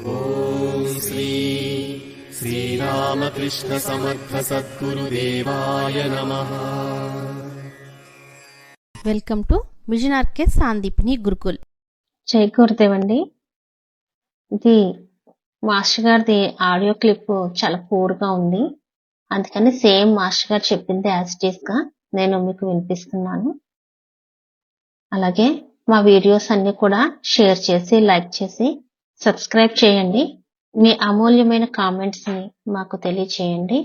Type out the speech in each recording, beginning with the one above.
ॐ श्री श्रीरामकृष्णसमर्थसद्गुरुदेवाय नमः welcome to mission RK Sandipani Gurukul జై గురుదేవ్ అండి ఇది మాస్టర్ గారిది ఆడియో క్లిప్ చాలా పూర్గా ఉంది అందుకని సేమ్ మాస్టర్ గారు చెప్పింది యాజ్ ఇట్ ఈస్ గా నేను మీకు వినిపిస్తున్నాను అలాగే మా వీడియోస్ అన్ని కూడా షేర్ చేసి లైక్ చేసి సబ్స్క్రైబ్ చేయండి. మీ అమూల్యమైన కామెంట్స్ని మాకు తెలియచేయండి.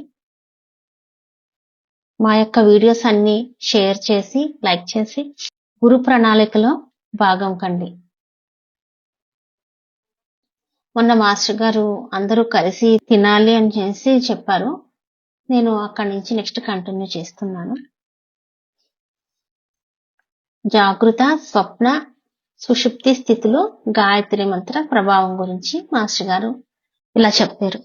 మా యొక్క వీడియోస్ అన్ని షేర్ చేసి లైక్ చేసి గురు ప్రణాళికలో భాగం కండి. మొన్న మాస్టర్ గారు అందరూ కలిసి తినాలి అని చేసి చెప్పారు. నేను అక్కడి నుంచి నెక్స్ట్ కంటిన్యూ చేస్తున్నాను. జాగృత స్వప్న సుషుప్తి స్థితిలో గాయత్రి మంత్ర ప్రభావం గురించి మాస్టర్ గారు ఇలా చెప్పారు.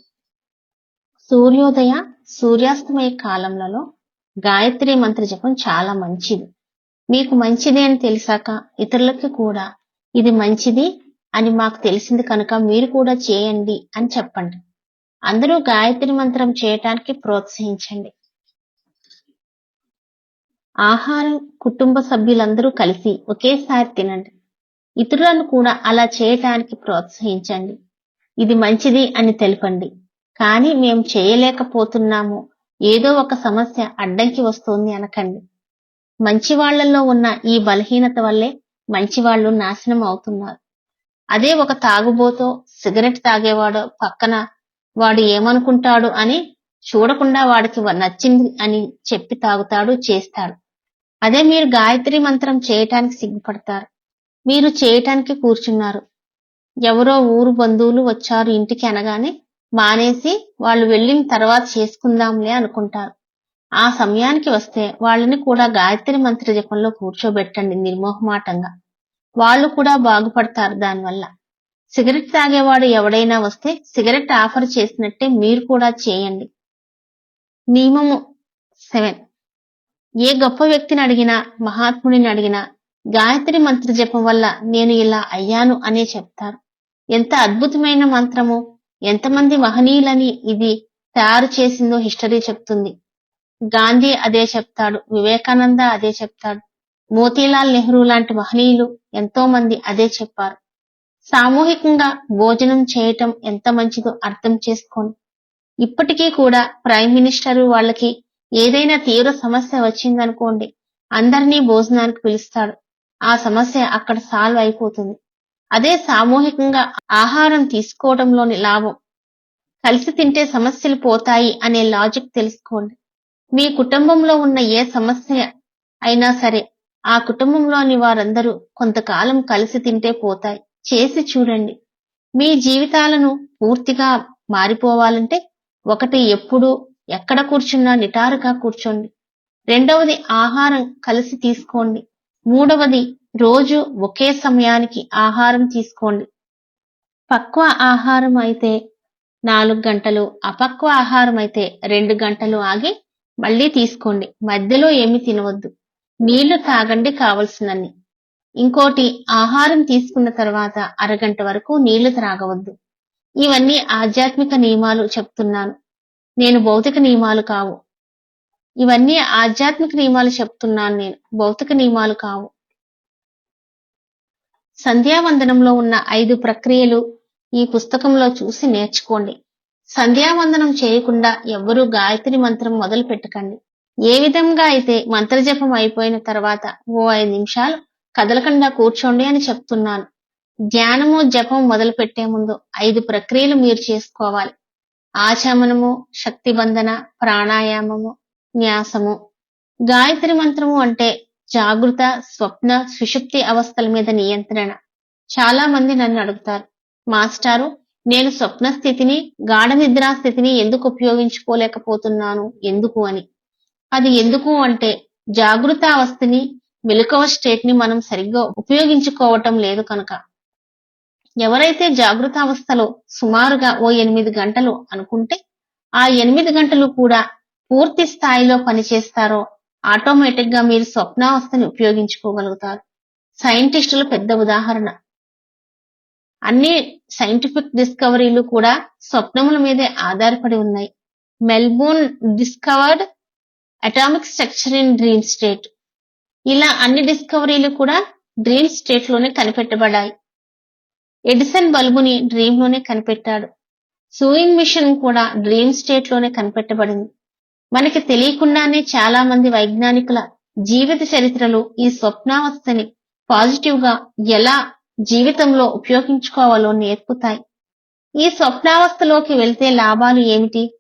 సూర్యోదయ సూర్యాస్తమయ కాలంలో గాయత్రి మంత్ర జపం చాలా మంచిది. మీకు మంచిది అని తెలిసాక ఇతరులకి కూడా ఇది మంచిది అని మాకు తెలిసింది కనుక మీరు కూడా చేయండి అని చెప్పండి. అందరూ గాయత్రి మంత్రం చేయటానికి ప్రోత్సహించండి. ఆహారం కుటుంబ సభ్యులందరూ కలిసి ఒకేసారి తినండి. ఇతరులను కూడా అలా చేయటానికి ప్రోత్సహించండి. ఇది మంచిది అని తెలపండి. కానీ మేము చేయలేకపోతున్నాము. ఏదో ఒక సమస్య అడ్డంకి వస్తోంది అనకండి. మంచివాళ్ళలో ఉన్న ఈ బలహీనత వల్లే మంచివాళ్ళు నాశనం అవుతున్నారు. అదే ఒక తాగుబోతో సిగరెట్ తాగేవాడో పక్కన వాడు ఏమనుకుంటాడు అని చూడకుండా వాడికి నచ్చింది అని చెప్పి తాగుతాడు చేస్తాడు. అదే మీరు గాయత్రి మంత్రం చేయటానికి సిగ్గుపడతారు. మీరు చేయటానికి కూర్చున్నారు. ఎవరో ఊరు బంధువులు వచ్చారు ఇంటికి అనగానే మానేసి వాళ్ళు వెళ్ళిన తర్వాత చేసుకుందాంలే అనుకుంటారు. ఆ సమయానికి వస్తే వాళ్ళని కూడా గాయత్రి మంత్ర జపంలో కూర్చోబెట్టండి నిర్మోహమాటంగా. వాళ్ళు కూడా బాగుపడతారు దానివల్ల. సిగరెట్ తాగేవాడు ఎవడైనా వస్తే సిగరెట్ ఆఫర్ చేసినట్టే మీరు కూడా చేయండి. నియమము సెవెన్. ఏ గొప్ప వ్యక్తిని అడిగినా మహాత్ముడిని అడిగినా గాయత్రి మంత్ర జపం వల్ల నేను ఇలా అయ్యాను అనే చెప్తారు. ఎంత అద్భుతమైన మంత్రము. ఎంతమంది మహనీయులని ఇది తయారు చేసిందో హిస్టరీ చెప్తుంది. గాంధీ అదే చెప్తాడు. వివేకానంద అదే చెప్తాడు. మోతీలాల్ నెహ్రూ లాంటి మహనీయులు ఎంతో మంది అదే చెప్పారు. సామూహికంగా భోజనం చేయటం ఎంత మంచిదో అర్థం చేసుకోండి. ఇప్పటికీ కూడా ప్రైమ్ మినిస్టర్ వాళ్ళకి ఏదైనా తీవ్ర సమస్య వచ్చిందనుకోండి అందరినీ భోజనానికి పిలుస్తాడు. ఆ సమస్య అక్కడ సాల్వ్ అయిపోతుంది. అదే సామూహికంగా ఆహారం తీసుకోవడంలోని లాభం. కలిసి తింటే సమస్యలు పోతాయి అనే లాజిక్ తెలుసుకోండి. మీ కుటుంబంలో ఉన్న ఏ సమస్య అయినా సరే ఆ కుటుంబంలోని వారందరూ కొంతకాలం కలిసి తింటే పోతాయి. చేసి చూడండి. మీ జీవితాలను పూర్తిగా మారిపోవాలంటే ఒకటి ఎప్పుడు ఎక్కడ కూర్చున్నా నిటారుగా కూర్చోండి. రెండవది ఆహారం కలిసి తీసుకోండి. మూడవది రోజు ఒకే సమయానికి ఆహారం తీసుకోండి. పక్వ ఆహారం అయితే నాలుగు గంటలు అపక్వ ఆహారం అయితే రెండు గంటలు ఆగి మళ్ళీ తీసుకోండి. మధ్యలో ఏమి తినవద్దు. నీళ్ళు తాగండి కావలసినన్ని. ఇంకోటి ఆహారం తీసుకున్న తర్వాత అరగంట వరకు నీళ్ళు త్రాగవద్దు. ఇవన్నీ ఆధ్యాత్మిక నియమాలు చెప్తున్నాను. నేను భౌతిక నియమాలు కావు. ఇవన్నీ ఆధ్యాత్మిక నియమాలు చెప్తున్నాను నేను. భౌతిక నియమాలు కావు. సంధ్యావందనంలో ఉన్న ఐదు ప్రక్రియలు ఈ పుస్తకంలో చూసి నేర్చుకోండి. సంధ్యావందనం చేయకుండా ఎవ్వరూ గాయత్రి మంత్రం మొదలు పెట్టకండి. ఏ విధంగా అయితే మంత్రజపం అయిపోయిన తర్వాత ఓ ఐదు నిమిషాలు కదలకుండా కూర్చోండి అని చెప్తున్నాను. ధ్యానము జపం మొదలు పెట్టే ముందు ఐదు ప్రక్రియలు మీరు చేసుకోవాలి. ఆచమనము శక్తిబంధన ప్రాణాయామము న్యాసము. గాయత్రి మంత్రము అంటే జాగృత స్వప్న సుషుప్తి అవస్థల మీద నియంత్రణ. చాలా మంది నన్ను అడుగుతారు మాస్టారు నేను స్వప్న స్థితిని గాఢ నిద్రా స్థితిని ఎందుకు ఉపయోగించుకోలేకపోతున్నాను? ఎందుకు అని. అది ఎందుకు అంటే జాగృత అవస్థని మెలకువ స్టేట్ని మనం సరిగ్గా ఉపయోగించుకోవటం లేదు కనుక. ఎవరైతే జాగృత అవస్థలో సుమారుగా ఓ ఎనిమిది గంటలు అనుకుంటే ఆ ఎనిమిది గంటలు కూడా పూర్తి స్థాయిలో పనిచేస్తారో ఆటోమేటిక్గా మీరు స్వప్నావస్థని ఉపయోగించుకోగలుగుతారు. సైంటిస్టులు పెద్ద ఉదాహరణ. అన్ని సైంటిఫిక్ డిస్కవరీలు కూడా స్వప్నముల మీదే ఆధారపడి ఉన్నాయి. Melbourne discovered atomic structure in dream state. ఇలా అన్ని డిస్కవరీలు కూడా డ్రీమ్ స్టేట్లోనే కనిపెట్టబడ్డాయి ఎడిసన్ బల్బుని డ్రీమ్లోనే కనిపెట్టాడు. సూయింగ్ మిషన్ కూడా డ్రీమ్ స్టేట్లోనే కనిపెట్టబడింది. మనకి తెలియకుండానే చాలా మంది వైజ్ఞానికుల జీవిత చరిత్రలు ఈ స్వప్నావస్థని పాజిటివ్గా ఎలా జీవితంలో ఉపయోగించుకోవాలో నేర్పుతాయి. ఈ స్వప్నావస్థలోకి వెళ్తే లాభాలు ఏమిటి?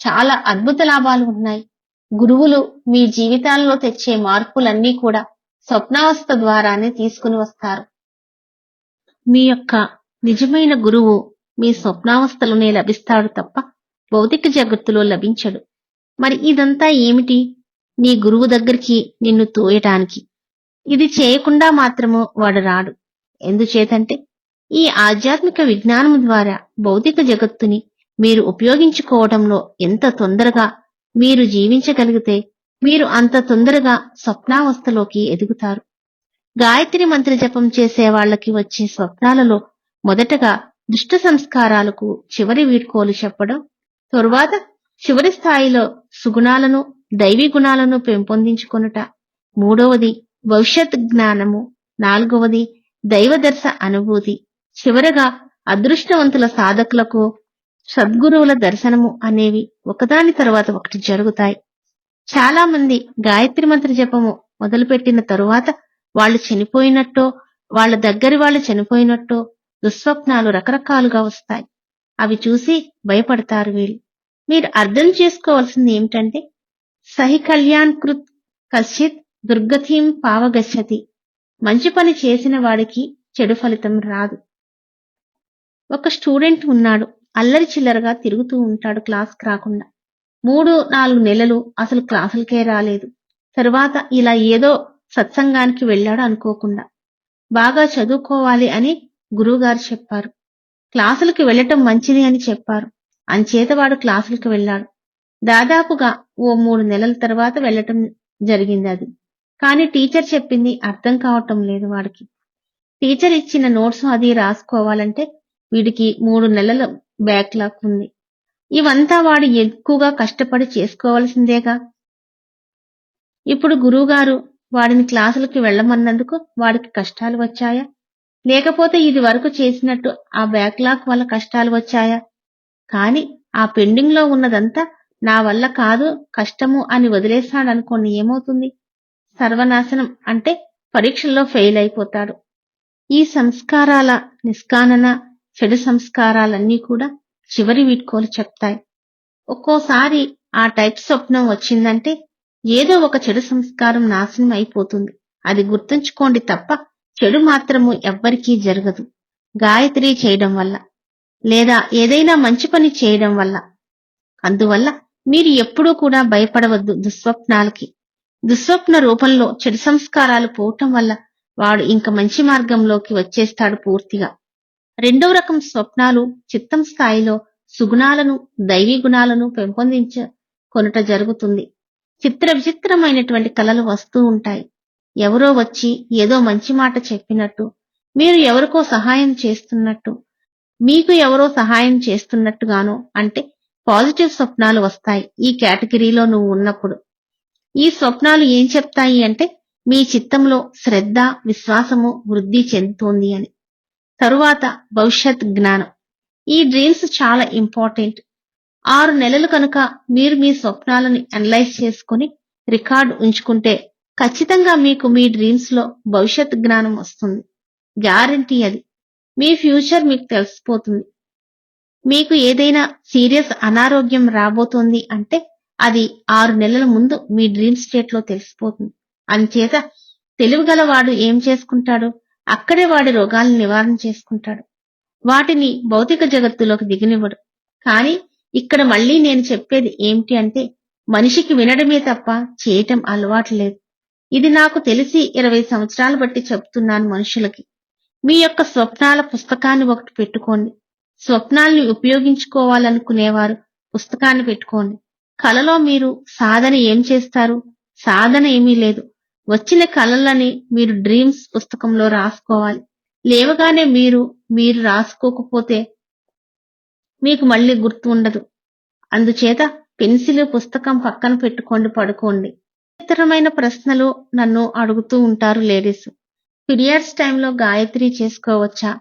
చాలా అద్భుత లాభాలు ఉన్నాయి. గురువులు మీ జీవితాల్లో తెచ్చే మార్పులన్నీ కూడా స్వప్నావస్థ ద్వారానే తీసుకుని వస్తారు. మీ యొక్క నిజమైన గురువు మీ స్వప్నావస్థలోనే లభిస్తాడు తప్ప భౌతిక జగత్తులో లభించడు. మరి ఇదంతా ఏమిటి? నీ గురువు దగ్గరికి నిన్ను తోయటానికి. ఇది చేయకుండా మాత్రము వాడు రాడు. ఎందుచేతంటే ఈ ఆధ్యాత్మిక విజ్ఞానం ద్వారా భౌతిక జగత్తుని మీరు ఉపయోగించుకోవడంలో ఎంత తొందరగా మీరు జీవించగలిగితే మీరు అంత తొందరగా స్వప్నావస్థలోకి ఎదుగుతారు. గాయత్రి మంత్ర జపం చేసే వాళ్ళకి వచ్చే స్వప్నాలలో మొదటగా దుష్ట సంస్కారాలకు చివరి వీడ్కోలు చెప్పడం తరువాత చివరి స్థాయిలో సుగుణాలను దైవీ గుణాలను పెంపొందించుకొనుట. మూడవది భవిష్యత్ జ్ఞానము. నాలుగవది దైవదర్శ అనుభూతి. చివరగా అదృష్టవంతుల సాధకులకు సద్గురువుల దర్శనము అనేవి ఒకదాని తర్వాత ఒకటి జరుగుతాయి. చాలా మంది గాయత్రి మంత్ర జపము మొదలుపెట్టిన తరువాత వాళ్ళు చనిపోయినట్టో వాళ్ళ దగ్గరి వాళ్ళు చనిపోయినట్టో దుస్వప్నాలు రకరకాలుగా వస్తాయి. అవి చూసి భయపడతారు వీళ్ళు. మీరు అర్థం చేసుకోవాల్సింది ఏమిటంటే సహి కళ్యాణ్ కృత్ కశ్చిత్ దుర్గతిం పావగచ్చతి. మంచి పని చేసిన వాడికి చెడు ఫలితం రాదు. ఒక స్టూడెంట్ ఉన్నాడు అల్లరి చిల్లరగా తిరుగుతూ ఉంటాడు క్లాస్కి రాకుండా. మూడు నాలుగు నెలలు అసలు క్లాసులకే రాలేదు. తరువాత ఇలా ఏదో సత్సంగానికి వెళ్ళాడు అనుకోకుండా. బాగా చదువుకోవాలి అని గురువుగారు చెప్పారు. క్లాసులకి వెళ్ళటం మంచిది అని చెప్పారు. అంచేత వాడు క్లాసులకు వెళ్ళాడు. దాదాపుగా ఓ మూడు నెలల తర్వాత వెళ్ళటం జరిగింది అది. కానీ టీచర్ చెప్పింది అర్థం కావటం లేదు వాడికి. టీచర్ ఇచ్చిన నోట్స్ అది రాసుకోవాలంటే వీడికి మూడు నెలల బ్యాక్లాగ్ ఉంది. ఇవంతా వాడు ఎక్కువగా కష్టపడి చేసుకోవాల్సిందేగా? ఇప్పుడు గురువుగారు వాడిని క్లాసులకి వెళ్ళమన్నందుకు వాడికి కష్టాలు వచ్చాయా? లేకపోతే ఇది వరకు చేసినట్టు ఆ బ్యాక్లాగ్ వల్ల కష్టాలు వచ్చాయా? కానీ ఆ పెండింగ్లో ఉన్నదంతా నా వల్ల కాదు కష్టము అని వదిలేశాడనుకోని ఏమవుతుంది? సర్వనాశనం అంటే పరీక్షల్లో ఫెయిల్ అయిపోతాడు. ఈ సంస్కారాల నిష్కానన చెడు సంస్కారాలన్నీ కూడా చివరి వీడ్కోలు చెప్తాయి. ఒక్కోసారి ఆ టైప్ స్వప్నం వచ్చిందంటే ఏదో ఒక చెడు సంస్కారం నాశనం అయిపోతుంది. అది గుర్తుంచుకోండి తప్ప చెడు మాత్రము ఎవ్వరికీ జరగదు. గాయత్రి చేయడం వల్ల. లేదా ఏదైనా మంచి పని చేయడం వల్ల. అందువల్ల మీరు ఎప్పుడూ కూడా భయపడవద్దు దుస్వప్నాలకి. దుస్వప్న రూపంలో చెడు సంస్కారాలు పోవటం వల్ల వాడు ఇంక మంచి మార్గంలోకి వచ్చేస్తాడు పూర్తిగా. రెండవ రకం స్వప్నాలు చిత్తం స్థాయిలో సుగుణాలను దైవీ గుణాలను పెంపొందించ కొనుట జరుగుతుంది. చిత్ర విచిత్రమైనటువంటి కళలు వస్తూ ఉంటాయి. ఎవరో వచ్చి ఏదో మంచి మాట చెప్పినట్టు మీరు ఎవరికో సహాయం చేస్తున్నట్టు మీకు ఎవరో సహాయం చేస్తున్నట్టుగానో అంటే పాజిటివ్ స్వప్నాలు వస్తాయి ఈ కేటగిరీలో నువ్వు ఉన్నప్పుడు. ఈ స్వప్నాలు ఏం చెప్తాయి అంటే మీ చిత్తంలో శ్రద్ధ విశ్వాసము వృద్ధి చెందుతోంది అని. తరువాత భవిష్యత్ జ్ఞానం. ఈ డ్రీమ్స్ చాలా ఇంపార్టెంట్ ఆరు నెలలు కనుక మీరు మీ స్వప్నాలను అనలైజ్ చేసుకుని రికార్డు ఉంచుకుంటే ఖచ్చితంగా మీకు మీ డ్రీమ్స్లో భవిష్యత్ జ్ఞానం వస్తుంది. గ్యారంటీ అది. మీ ఫ్యూచర్ మీకు తెలిసిపోతుంది. మీకు ఏదైనా సీరియస్ అనారోగ్యం రాబోతోంది అంటే అది ఆరు నెలల ముందు మీ డ్రీమ్ స్టేట్లో తెలిసిపోతుంది. అంచేత తెలివిగలవాడు ఏం చేసుకుంటాడు? అక్కడే వాడి రోగాలను నివారణ చేసుకుంటాడు. వాటిని భౌతిక జగత్తులోకి దిగనివ్వడు. కానీ ఇక్కడ మళ్ళీ నేను చెప్పేది ఏమిటి అంటే మనిషికి వినడమే తప్ప చేయటం అలవాటు లేదు. ఇది నాకు తెలిసి ఇరవై సంవత్సరాలు బట్టి చెప్తున్నాను మనుషులకి. మీ యొక్క స్వప్నాల పుస్తకాన్ని ఒకటి పెట్టుకోండి. స్వప్నాల్ని ఉపయోగించుకోవాలనుకునేవారు పుస్తకాన్ని పెట్టుకోండి. కలలో మీరు సాధన ఏం చేస్తారు? సాధన ఏమీ లేదు. వచ్చిన కళలని మీరు డ్రీమ్స్ పుస్తకంలో రాసుకోవాలి. లేవగానే మీరు మీరు రాసుకోకపోతే మీకు మళ్ళీ గుర్తు ఉండదు. అందుచేత పెన్సిల్ పుస్తకం పక్కన పెట్టుకోండి పడుకోండి. ఇతరమైన ప్రశ్నలు నన్ను అడుగుతూ ఉంటారు లేడీస్. పీరియడ్స్ టైంలో గాయత్రి చేసుకోవచ్చా?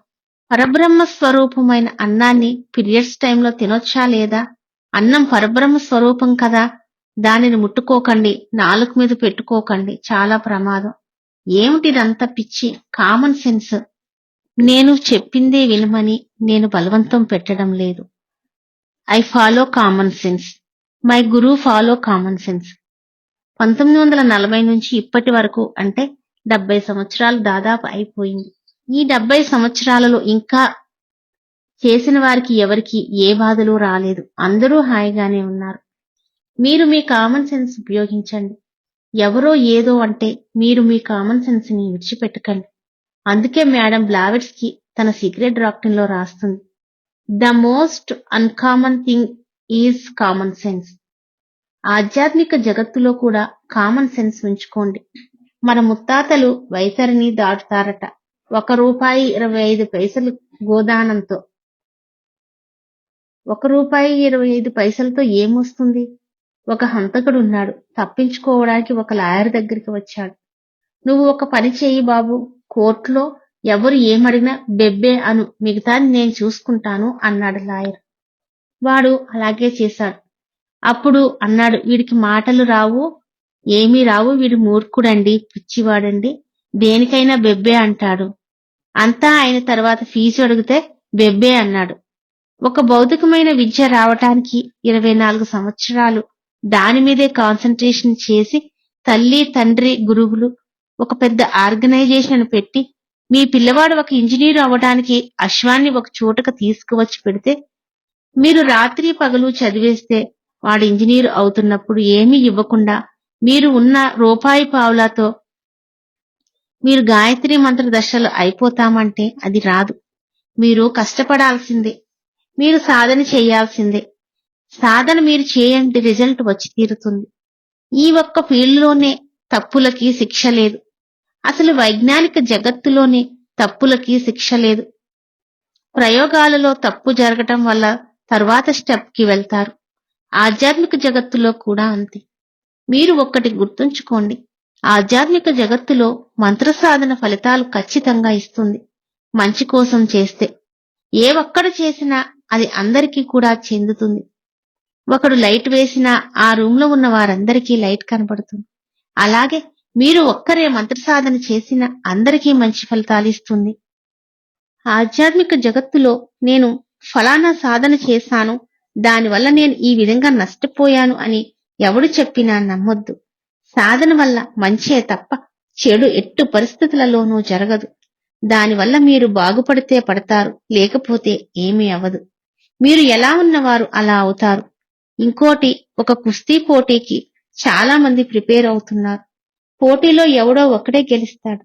పరబ్రహ్మ స్వరూపమైన అన్నాన్ని పీరియడ్స్ టైంలో తినొచ్చా లేదా? అన్నం పరబ్రహ్మ స్వరూపం కదా. దానిని ముట్టుకోకండి నాలుగు మీద పెట్టుకోకండి. చాలా ప్రమాదం. ఏమిటిదంతా పిచ్చి? Common sense. నేను చెప్పిందే వినమని నేను బలవంతం పెట్టడం లేదు. I follow common sense. My guru follow common sense. పంతొమ్మిది వందల నలభై నుంచి ఇప్పటి వరకు అంటే డెబ్బై సంవత్సరాలు దాదాపు అయిపోయింది. ఈ డెబ్బై సంవత్సరాలలో ఇంకా చేసిన వారికి ఎవరికి ఏ బాధలు రాలేదు. అందరూ హాయిగానే ఉన్నారు. మీరు మీ కామన్ సెన్స్ ఉపయోగించండి. ఎవరో ఏదో అంటే మీరు మీ కామన్ సెన్స్ని విడిచిపెట్టకండి. అందుకే మేడం బ్లావెట్స్కి తన సీక్రెట్ డాక్టర్లో రాస్తుంది. The most uncommon thing is common sense ఆధ్యాత్మిక జగత్తులో కూడా కామన్ సెన్స్ ఉంచుకోండి. మన ముత్తాతలు వైతరిని దాటుతారట. ఒక రూపాయి ఇరవై ఐదు పైసలు గోదానంతో. ఒక రూపాయి ఇరవై ఐదు పైసలతో ఏమొస్తుంది? ఒక హంతకుడు ఉన్నాడు తప్పించుకోవడానికి ఒక లాయర్ దగ్గరికి వచ్చాడు. నువ్వు ఒక పని చేయి బాబు. కోర్టులో ఎవరు ఏమడిగినా బెబ్బే అను మిగతాది నేను చూసుకుంటాను అన్నాడు లాయర్. వాడు అలాగే చేశాడు. అప్పుడు అన్నాడు వీడికి మాటలు రావు. ఏమీ రావు వీడు మూర్ఖుడండి పిచ్చివాడండి. దేనికైనా బెబ్బే అంటాడు. అంతా అయిన తర్వాత ఫీజు అడిగితే బెబ్బే అన్నాడు. ఒక భౌతికమైన విద్య రావటానికి ఇరవై నాలుగు సంవత్సరాలు. దాని మీదే కాన్సన్ట్రేషన్ చేసి తల్లి తండ్రి గురువులు ఒక పెద్ద ఆర్గనైజేషన్ పెట్టి మీ పిల్లవాడు ఒక ఇంజనీర్ అవ్వడానికి అశ్వాన్ని ఒక చోటకు తీసుకువచ్చి పెడితే మీరు రాత్రి పగలు చదివేస్తే వాడు ఇంజనీర్ అవుతున్నప్పుడు ఏమీ ఇవ్వకుండా మీరు ఉన్న రూపాయి పావులాతో మీరు గాయత్రి మంత్ర దశలు అయిపోతామంటే అది రాదు. మీరు కష్టపడాల్సిందే. మీరు సాధన చేయాల్సిందే. సాధన మీరు చేయండి రిజల్ట్ వచ్చి తీరుతుంది. ఈ ఒక్క ఫీల్డ్లోనే తప్పులకి శిక్ష లేదు. అసలు వైజ్ఞానిక జగత్తులోనే తప్పులకి శిక్ష లేదు. ప్రయోగాలలో తప్పు జరగటం వల్ల తర్వాత స్టెప్కి వెళ్తారు. ఆధ్యాత్మిక జగత్తులో కూడా అంతే. మీరు ఒక్కటి గుర్తుంచుకోండి. ఆధ్యాత్మిక జగత్తులో మంత్ర సాధన ఫలితాలు ఖచ్చితంగా ఇస్తుంది. మంచి కోసం చేస్తే. ఏ ఒక్కడు చేసినా అది అందరికీ కూడా చెందుతుంది. ఒకడు లైట్ వేసినా ఆ రూమ్లో ఉన్న వారందరికీ లైట్ కనబడుతుంది. అలాగే మీరు ఒక్కరే మంత్ర సాధన చేసిన అందరికీ మంచి ఫలితాలు ఇస్తుంది. ఆధ్యాత్మిక జగత్తులో నేను ఫలానా సాధన చేశాను. దానివల్ల నేను ఈ విధంగా నష్టపోయాను అని ఎవడు చెప్పినా నమ్మొద్దు. సాధన వల్ల మంచే తప్ప చెడు ఎట్టు పరిస్థితులలోనూ జరగదు. దానివల్ల మీరు బాగుపడితే పడతారు లేకపోతే ఏమీ అవ్వదు. మీరు ఎలా ఉన్నవారు అలా అవుతారు. ఇంకోటి ఒక కుస్తీ పోటీకి చాలా మంది ప్రిపేర్ అవుతున్నారు. పోటీలో ఎవడో ఒకడే గెలుస్తాడు.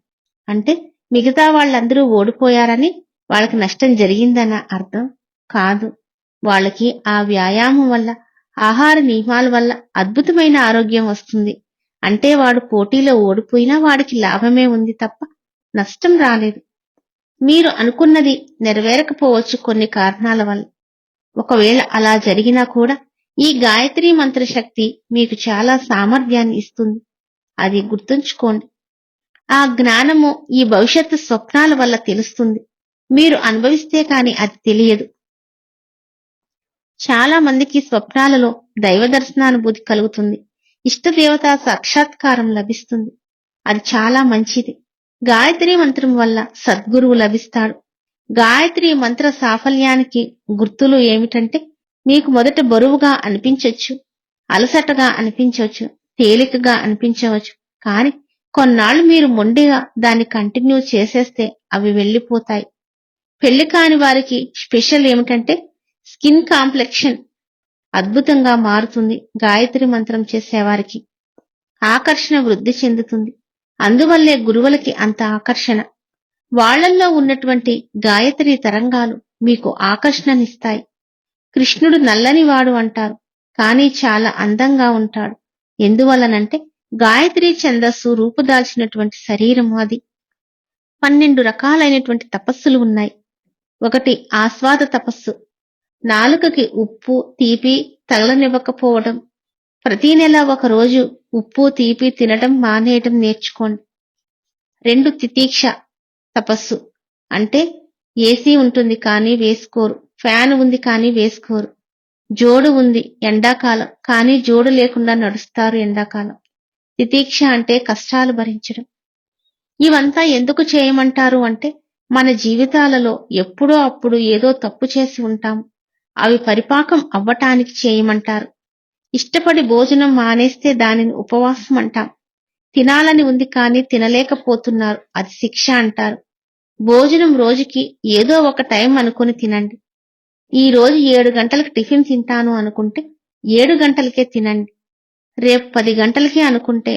అంటే మిగతా వాళ్ళందరూ ఓడిపోయారని వాళ్ళకి నష్టం జరిగిందన్న అర్థం కాదు. వాళ్ళకి ఆ వ్యాయామం వల్ల ఆహార నియమాల వల్ల అద్భుతమైన ఆరోగ్యం వస్తుంది. అంటే వాడు పోటీలో ఓడిపోయినా వాడికి లాభమే ఉంది తప్ప నష్టం రాలేదు. మీరు అనుకున్నది నెరవేరకపోవచ్చు కొన్ని కారణాల వల్ల. ఒకవేళ అలా జరిగినా కూడా ఈ గాయత్రి మంత్ర శక్తి మీకు చాలా సామర్థ్యాన్ని ఇస్తుంది. అది గుర్తుంచుకోండి. ఆ జ్ఞానము ఈ భవిష్యత్తు స్వప్నాల వల్ల తెలుస్తుంది. మీరు అనుభవిస్తే కాని అది తెలియదు. చాలా మందికి స్వప్నాలలో దైవ దర్శనానుభూతి కలుగుతుంది. ఇష్టదేవత సాక్షాత్కారం లభిస్తుంది. అది చాలా మంచిది. గాయత్రి మంత్రం వల్ల సద్గురువు లభిస్తాడు. గాయత్రి మంత్ర సాఫల్యానికి గుర్తులు ఏమిటంటే మీకు మొదట బరువుగా అనిపించవచ్చు అలసటగా అనిపించవచ్చు తేలికగా అనిపించవచ్చు. కానీ కొన్నాళ్ళు మీరు మొండిగా దాన్ని కంటిన్యూ చేసేస్తే అవి వెళ్ళిపోతాయి. పెళ్ళి కాని వారికి స్పెషల్ ఏమిటంటే స్కిన్ కాంప్లెక్షన్ అద్భుతంగా మారుతుంది. గాయత్రి మంత్రం చేసేవారికి ఆకర్షణ వృద్ధి చెందుతుంది. అందువల్లే గురువులకి అంత ఆకర్షణ. వాళ్ళల్లో ఉన్నటువంటి గాయత్రి తరంగాలు మీకు ఆకర్షణనిస్తాయి. కృష్ణుడు నల్లని వాడు అంటారు కానీ చాలా అందంగా ఉంటాడు. ఎందువలనంటే గాయత్రి ఛందస్సు రూపుదాల్చినటువంటి శరీరం అది. పన్నెండు రకాలైనటువంటి తపస్సులు ఉన్నాయి. ఒకటి ఆస్వాద తపస్సు. నాలుకకి ఉప్పు తీపి తగలనివ్వకపోవడం. ప్రతి నెల ఒక రోజు ఉప్పు తీపి తినడం మానేయటం నేర్చుకోండి. రెండు తితీక్ష తపస్సు. అంటే ఏసీ ఉంటుంది కానీ వేసుకోరు ఫ్యాన్ ఉంది కానీ వేసుకోరు. జోడు ఉంది ఎండాకాలం కానీ జోడు లేకుండా నడుస్తారు ఎండాకాలం. తితీక్ష అంటే కష్టాలు భరించడం. ఇవంతా ఎందుకు చేయమంటారు అంటే మన జీవితాలలో ఎప్పుడో అప్పుడు ఏదో తప్పు చేసి ఉంటాం. అవి పరిపాకం అవ్వటానికి చేయమంటారు. ఇష్టపడి భోజనం మానేస్తే దానిని ఉపవాసం అంటాం. తినాలని ఉంది కానీ తినలేకపోతున్నారు. అది శిక్ష అంటారు. భోజనం రోజుకి ఏదో ఒక టైం అనుకుని తినండి. ఈ రోజు ఏడు గంటలకు టిఫిన్ తింటాను అనుకుంటే ఏడు గంటలకే తినండి. రేపు పది గంటలకే అనుకుంటే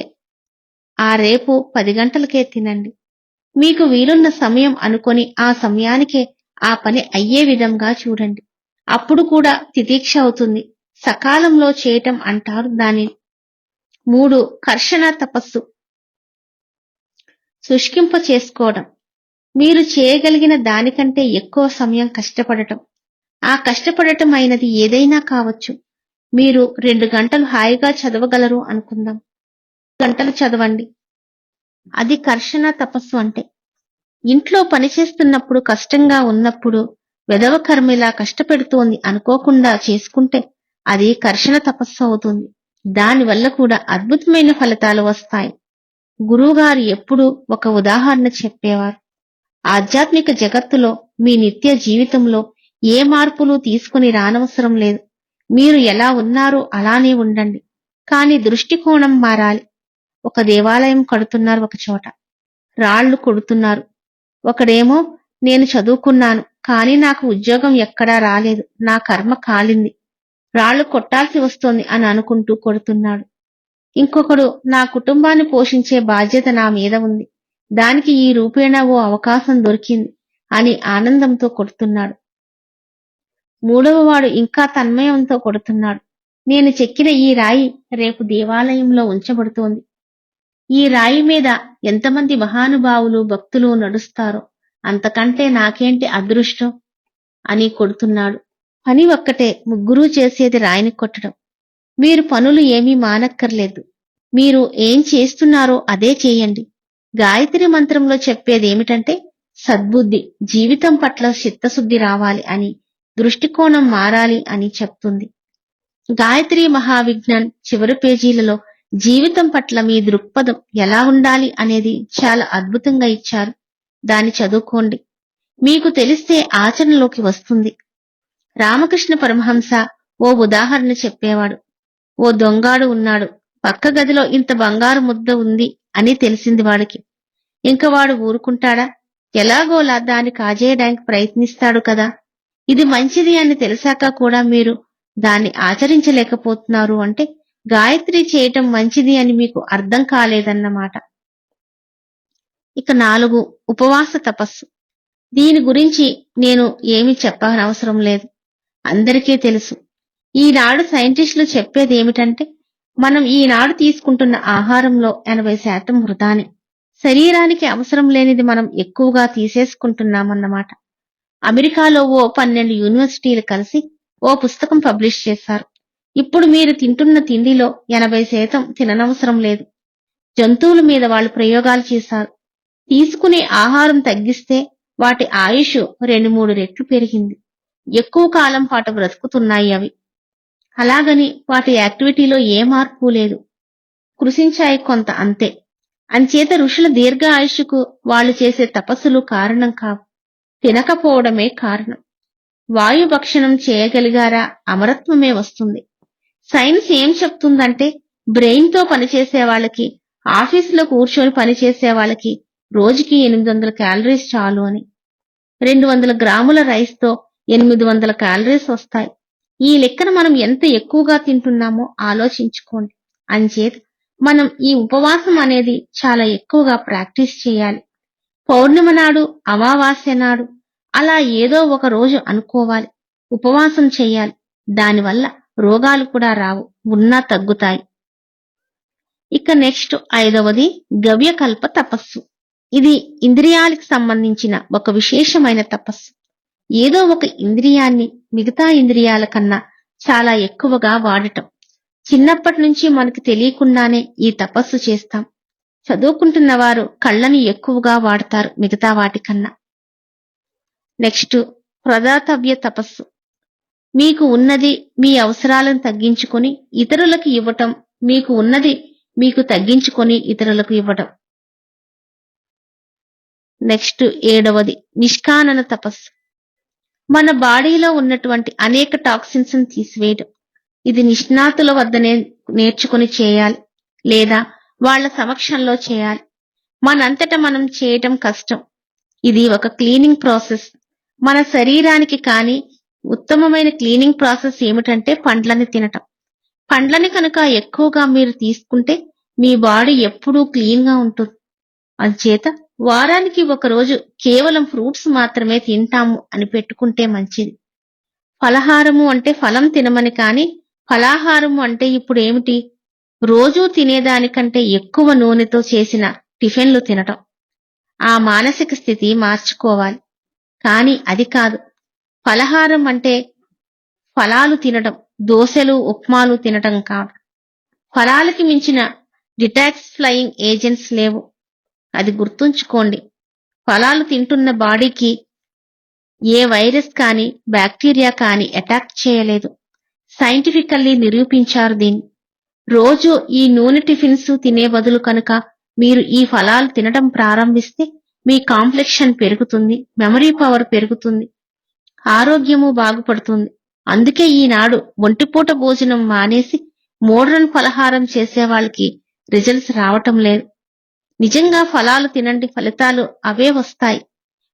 ఆ రేపు పది గంటలకే తినండి. మీకు వీలున్న సమయం అనుకొని ఆ సమయానికే ఆ పని అయ్యే విధంగా చూడండి. అప్పుడు కూడా తితీక్ష అవుతుంది. సకాలంలో చేయటం అంటారు దానిని. మూడు కర్షణ తపస్సు. శుష్కింప చేసుకోవడం. మీరు చేయగలిగిన దానికంటే ఎక్కువ సమయం కష్టపడటం. ఆ కష్టపడటం అయినది ఏదైనా కావచ్చు. మీరు రెండు గంటలు హాయిగా చదవగలరు అనుకుందాం. గంటలు చదవండి. అది కర్షణ తపస్సు అంటే. ఇంట్లో పనిచేస్తున్నప్పుడు కష్టంగా ఉన్నప్పుడు వెదవ కర్మిలా కష్టపెడుతోంది అనుకోకుండా చేసుకుంటే అది కర్షణ తపస్సు అవుతుంది. దానివల్ల కూడా అద్భుతమైన ఫలితాలు వస్తాయి. గురువుగారు ఎప్పుడూ ఒక ఉదాహరణ చెప్పేవారు. ఆధ్యాత్మిక జగత్తులో మీ నిత్య జీవితంలో ఏ మార్పులు తీసుకుని రానవసరం లేదు. మీరు ఎలా ఉన్నారో అలానే ఉండండి. కానీ దృష్టికోణం మారాలి. ఒక దేవాలయం కడుతున్నారు ఒక చోట. రాళ్ళు కొడుతున్నారు. ఒకడేమో నేను చదువుకున్నాను. కానీ నాకు ఉద్యోగం ఎక్కడా రాలేదు. నా కర్మ కాలింది. రాళ్ళు కొట్టాల్సి వస్తోంది అని అనుకుంటూ కొడుతున్నాడు. ఇంకొకడు నా కుటుంబాన్ని పోషించే బాధ్యత నా మీద ఉంది. దానికి ఈ రూపేణా ఓ అవకాశం దొరికింది అని ఆనందంతో కొడుతున్నాడు. మూడవ వాడు ఇంకా తన్మయంతో కొడుతున్నాడు. నేను చెక్కిన ఈ రాయి రేపు దేవాలయంలో ఉంచబడుతోంది. ఈ రాయి మీద ఎంతమంది మహానుభావులు భక్తులు నడుస్తారో అంతకంటే నాకేంటి అదృష్టం? అని కొడుతున్నాడు. పని ఒక్కటే ముగ్గురు చేసేది రాయిని కొట్టడం. మీరు పనులు ఏమీ మానక్కర్లేదు. మీరు ఏం చేస్తున్నారో అదే చేయండి. గాయత్రి మంత్రంలో చెప్పేది ఏమిటంటే సద్బుద్ధి జీవితం పట్ల చిత్తశుద్ధి రావాలి అని దృష్టికోణం మారాలి అని చెప్తుంది. గాయత్రి మహావిజ్ఞాన్ చివరి పేజీలలో జీవితం పట్ల మీ దృక్పథం ఎలా ఉండాలి అనేది చాలా అద్భుతంగా ఇచ్చారు. దాన్ని చదువుకోండి. మీకు తెలిస్తే ఆచరణలోకి వస్తుంది. రామకృష్ణ పరమహంస ఓ ఉదాహరణ చెప్పేవాడు. ఓ దొంగాడు ఉన్నాడు. పక్క గదిలో ఇంత బంగారు ముద్ద ఉంది అని తెలిసింది వాడికి. ఇంక వాడు ఊరుకుంటాడా? ఎలాగోలా దాన్ని కాజేయడానికి ప్రయత్నిస్తాడు కదా. ఇది మంచిది అని తెలిసాక కూడా మీరు దాన్ని ఆచరించలేకపోతున్నారు అంటే గాయత్రి చేయటం మంచిది అని మీకు అర్థం కాలేదన్నమాట. ఇక నాలుగు ఉపవాస తపస్సు. దీని గురించి నేను ఏమి చెప్పనవసరం లేదు. అందరికీ తెలుసు. ఈనాడు సైంటిస్టులు చెప్పేది ఏమిటంటే మనం ఈనాడు తీసుకుంటున్న ఆహారంలో ఎనభై శాతం వృధానే. శరీరానికి అవసరం లేనిది మనం ఎక్కువగా తీసేసుకుంటున్నామన్నమాట. అమెరికాలో ఓ పన్నెండు యూనివర్సిటీలు కలిసి ఓ పుస్తకం పబ్లిష్ చేశారు. ఇప్పుడు మీరు తింటున్న తిండిలో ఎనభై శాతం తిననవసరం లేదు. జంతువుల మీద వాళ్ళు ప్రయోగాలు చేశారు. తీసుకునే ఆహారం తగ్గిస్తే వాటి ఆయుష్ రెండు మూడు రెట్లు పెరిగింది. ఎక్కువ కాలం పాటు బ్రతుకుతున్నాయి అవి. అలాగని వాటి యాక్టివిటీలో ఏ మార్పు లేదు. కృషించాయి కొంత అంతే. అంచేత ఋషుల దీర్ఘ ఆయుష్కు వాళ్ళు చేసే తపస్సులు కారణం కావు. తినకపోవడమే కారణం. వాయు భక్షణం చేయగలిగారా అమరత్వమే వస్తుంది. సైన్స్ ఏం చెప్తుందంటే బ్రెయిన్తో పనిచేసే వాళ్ళకి ఆఫీసులో కూర్చొని పనిచేసే వాళ్ళకి రోజుకి ఎనిమిది వందల క్యాలరీస్ చాలు అని. రెండు వందల గ్రాముల రైస్తో ఎనిమిది వందల క్యాలరీస్ వస్తాయి. ఈ లెక్కన మనం ఎంత ఎక్కువగా తింటున్నామో ఆలోచించుకోండి. అంచేత మనం ఈ ఉపవాసం అనేది చాలా ఎక్కువగా ప్రాక్టీస్ చేయాలి. పౌర్ణిమ నాడు అమావాస్య నాడు అలా ఏదో ఒక రోజు అనుకోవాలి. ఉపవాసం చేయాలి. దానివల్ల రోగాలు కూడా రావు. ఉన్నా తగ్గుతాయి. ఇక నెక్స్ట్ ఐదవది గవ్యకల్ప తపస్సు. ఇది ఇంద్రియాలకు సంబంధించిన ఒక విశేషమైన తపస్సు. ఏదో ఒక ఇంద్రియాన్ని మిగతా ఇంద్రియాల కన్నా చాలా ఎక్కువగా వాడటం. చిన్నప్పటి నుంచి మనకు తెలియకుండానే ఈ తపస్సు చేస్తాం. చదువుకుంటున్న వారు కళ్ళని ఎక్కువగా వాడతారు మిగతా వాటికన్నా నెక్స్ట్ ప్రదాతవ్య తపస్సు. మీకు ఉన్నది మీ అవసరాలను తగ్గించుకొని ఇతరులకు ఇవ్వటం మీకు ఉన్నది మీకు తగ్గించుకొని ఇతరులకు ఇవ్వటం. నెక్స్ట్ ఏడవది నిష్కానన తపస్సు. మన బాడీలో ఉన్నటువంటి అనేక టాక్సిన్స్ తీసివేయడం ఇది నిష్ణాతుల వద్దనే నేర్చుకుని చేయాలి లేదా వాళ్ళ సమక్షంలో చేయాలి. మనంతట మనం చేయటం కష్టం. ఇది ఒక క్లీనింగ్ ప్రాసెస్. మన శరీరానికి కానీ ఉత్తమమైన క్లీనింగ్ ప్రాసెస్ ఏమిటంటే పండ్లని తినటం. పండ్లని కనుక ఎక్కువగా మీరు తీసుకుంటే మీ బాడీ ఎప్పుడూ క్లీన్గా ఉంటుంది. అందుచేత వారానికి ఒక రోజు కేవలం ఫ్రూట్స్ మాత్రమే తింటాము అని పెట్టుకుంటే మంచిది. ఫలహారము అంటే ఫలం తినమని కాని ఫలాహారము అంటే ఇప్పుడు ఏమిటి? రోజూ తినేదానికంటే ఎక్కువ నూనెతో చేసిన టిఫిన్లు తినటం. ఆ మానసిక స్థితి మార్చుకోవాలి. కానీ అది కాదు. ఫలహారం అంటే ఫలాలు తినటం దోశలు ఉప్మాలు తినటం కాదు. ఫలాలకి మించిన డిటాక్స్ ఫ్లయింగ్ ఏజెంట్స్ లేవు. అది గుర్తుంచుకోండి. ఫలాలు తింటున్న బాడీకి ఏ వైరస్ కానీ బ్యాక్టీరియా కానీ అటాక్ చేయలేదు. సైంటిఫికల్లీ నిరూపించారు దీన్ని. రోజు ఈ నూనె టిఫిన్స్ తినే బదులు కనుక మీరు ఈ ఫలాలు తినడం ప్రారంభిస్తే మీ కాంప్లెక్షన్ పెరుగుతుంది మెమరీ పవర్ పెరుగుతుంది ఆరోగ్యము బాగుపడుతుంది. అందుకే ఈనాడు ఒంటిపూట భోజనం మానేసి మోడ్రన్ ఫలహారం చేసే వాళ్ళకి రిజల్ట్స్ రావటం లేదు. నిజంగా ఫలాలు తినండి ఫలితాలు అవే వస్తాయి.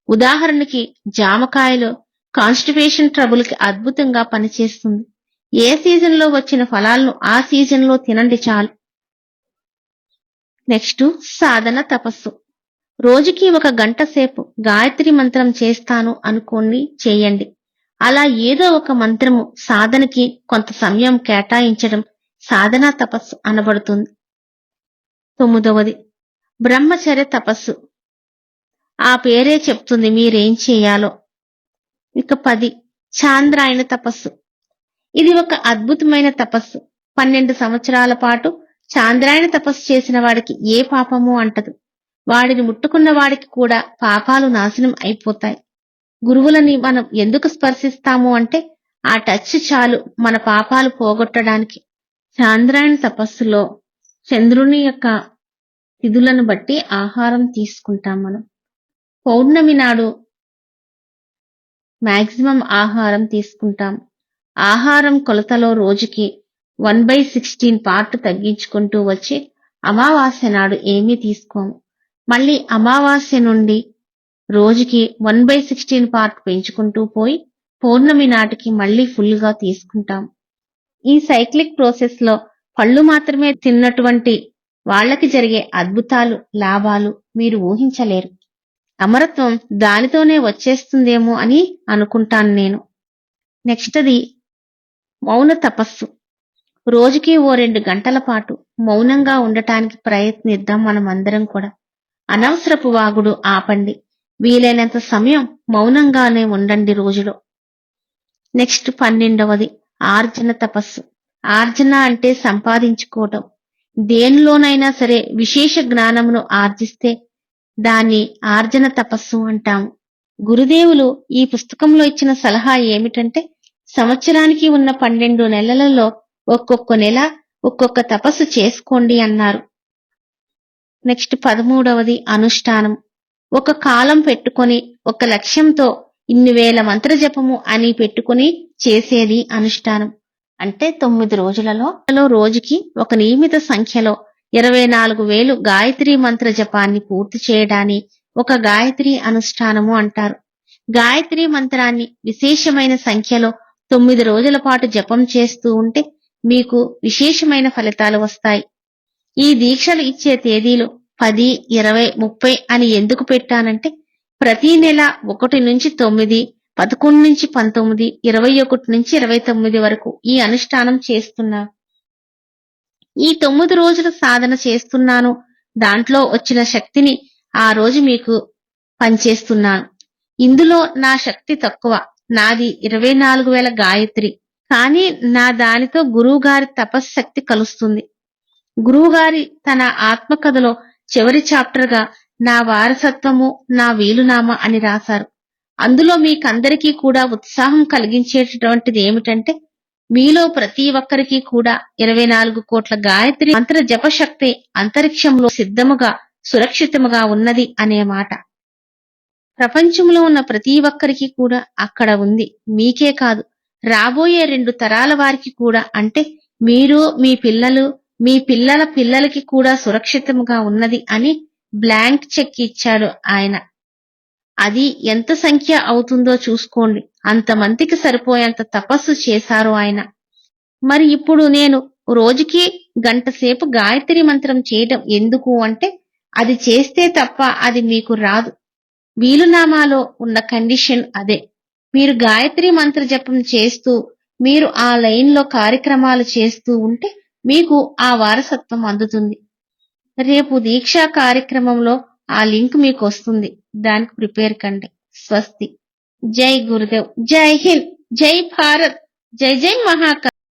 ఉదాహరణకి జామకాయలు కాన్స్టిపేషన్ ట్రబుల్కి అద్భుతంగా పనిచేస్తుంది. ఏ సీజన్లో వచ్చిన ఫలాలను ఆ సీజన్లో తినండి చాలు. నెక్స్ట్ సాధన తపస్సు. రోజుకి ఒక గంట సేపు గాయత్రి మంత్రం చేస్తాను అనుకోండి చేయండి. అలా ఏదో ఒక మంత్రము సాధనకి కొంత సమయం కేటాయించడం సాధనా తపస్సు అనబడుతుంది. తొమ్మిదవది. బ్రహ్మచర్య తపస్సు. ఆ పేరే చెప్తుంది మీరేం చేయాలో. ఇక పది. చాంద్రాయణ తపస్సు. ఇది ఒక అద్భుతమైన తపస్సు. పన్నెండు సంవత్సరాల పాటు చాంద్రాయణ తపస్సు చేసిన వాడికి ఏ పాపము అంటదు. వాడిని ముట్టుకున్న వాడికి కూడా పాపాలు నాశనం అయిపోతాయి. గురువులని మనం ఎందుకు స్పర్శిస్తాము అంటే ఆ టచ్ చాలు మన పాపాలు పోగొట్టడానికి. చాంద్రాయణ తపస్సులో చంద్రుని యొక్క తిథులను బట్టి ఆహారం తీసుకుంటాం మనం. పౌర్ణమి నాడు మాక్సిమం ఆహారం తీసుకుంటాం. ఆహారం కొలతలో రోజుకి వన్ బై సిక్స్టీన్ పార్ట్ తగ్గించుకుంటూ వచ్చి అమావాస్య నాడు ఏమీ తీసుకోము. మళ్ళీ అమావాస్య నుండి రోజుకి వన్ బై సిక్స్టీన్ పార్ట్ పెంచుకుంటూ పోయి పౌర్ణమి నాటికి మళ్ళీ ఫుల్గా తీసుకుంటాం. ఈ సైక్లిక్ ప్రాసెస్లో పళ్ళు మాత్రమే తిన్నటువంటి వాళ్ళకి జరిగే అద్భుతాలు లాభాలు మీరు ఊహించలేరు. అమరత్వం దానితోనే వచ్చేస్తుందేమో అని అనుకుంటాను నేను. నెక్స్ట్ అది మౌన తపస్సు. రోజుకి ఓ రెండు గంటల పాటు మౌనంగా ఉండటానికి ప్రయత్నిద్దాం మనమందరం కూడా. అనవసరపు వాగుడు ఆపండి. వీలైనంత సమయం మౌనంగానే ఉండండి రోజులో. నెక్స్ట్ పన్నెండవది ఆర్జన తపస్సు. ఆర్జన అంటే సంపాదించుకోవటం. దేనిలోనైనా సరే విశేష జ్ఞానమును ఆర్జిస్తే దాన్ని ఆర్జన తపస్సు అంటాము. గురుదేవులు ఈ పుస్తకంలో ఇచ్చిన సలహా ఏమిటంటే సంవత్సరానికి ఉన్న పన్నెండు నెలలలో ఒక్కొక్క నెల ఒక్కొక్క తపస్సు చేసుకోండి అన్నారు. నెక్స్ట్ పదమూడవది అనుష్ఠానం. ఒక కాలం పెట్టుకొని ఒక లక్ష్యంతో ఇన్ని వేల మంత్ర జపము అని పెట్టుకొని చేసేది అనుష్ఠానం. అంటే తొమ్మిది రోజులలో రోజుకి ఒక నియమిత సంఖ్యలో ఇరవై నాలుగు వేలు గాయత్రి మంత్ర జపాన్ని పూర్తి చేయడాన్ని ఒక గాయత్రి అనుష్ఠానము అంటారు. గాయత్రి మంత్రాన్ని విశేషమైన సంఖ్యలో తొమ్మిది రోజుల పాటు జపం చేస్తూ ఉంటే మీకు విశేషమైన ఫలితాలు వస్తాయి. ఈ దీక్షలు ఇచ్చే తేదీలు పది ఇరవై ముప్పై అని ఎందుకు పెట్టానంటే ప్రతి నెల ఒకటి నుంచి తొమ్మిది పదకొండు నుంచి పంతొమ్మిది ఇరవై ఒకటి నుంచి ఇరవై తొమ్మిది వరకు ఈ అనుష్ఠానం చేస్తున్నారు ఈ తొమ్మిది రోజుల సాధన చేస్తున్నాను. దాంట్లో వచ్చిన శక్తిని ఆ రోజు మీకు పనిచేస్తున్నాను ఇందులో నా శక్తి తక్కువ. నాది ఇరవై నాలుగు వేల గాయత్రి. కానీ నా దానితో గురువుగారి తపశ్శక్తి కలుస్తుంది. గురువుగారి తన ఆత్మకథలో చివరి చాప్టర్గా నా వారసత్వము నా వీలునామా అని రాశారు. అందులో మీకందరికీ కూడా ఉత్సాహం కలిగించేటటువంటిది ఏమిటంటే మీలో ప్రతి ఒక్కరికి కూడా ఇరవై నాలుగు కోట్ల గాయత్రి మంత్ర జపశక్తి అంతరిక్షంలో సిద్ధముగా సురక్షితముగా ఉన్నది అనే మాట. ప్రపంచంలో ఉన్న ప్రతి ఒక్కరికి కూడా అక్కడ ఉంది. మీకే కాదు రాబోయే రెండు తరాల వారికి కూడా. అంటే మీరు మీ పిల్లలు మీ పిల్లల పిల్లలకి కూడా సురక్షితముగా ఉన్నది అని బ్లాంక్ చెక్ ఇచ్చాడు ఆయన. అది ఎంత సంఖ్య అవుతుందో చూసుకోండి. అంతమందికి సరిపోయేంత తపస్సు చేశారు ఆయన. మరి ఇప్పుడు నేను రోజుకి గంట సేపు గాయత్రి మంత్రం చేయడం ఎందుకు అంటే అది చేస్తే తప్ప అది మీకు రాదు. వీలునామాలో ఉన్న కండిషన్ అదే. మీరు గాయత్రి మంత్ర జపం చేస్తూ మీరు ఆ లైన్లో కార్యక్రమాలు చేస్తూ ఉంటే మీకు ఆ వారసత్వం అందుతుంది. రేపు దీక్షా కార్యక్రమంలో ఆ లింక్ మీకు వస్తుంది. దానికి ప్రిపేర్ కండి. స్వస్తి. జై గురుదేవ్. జై హింద్. జై భారత్. జై జై మహాకాల్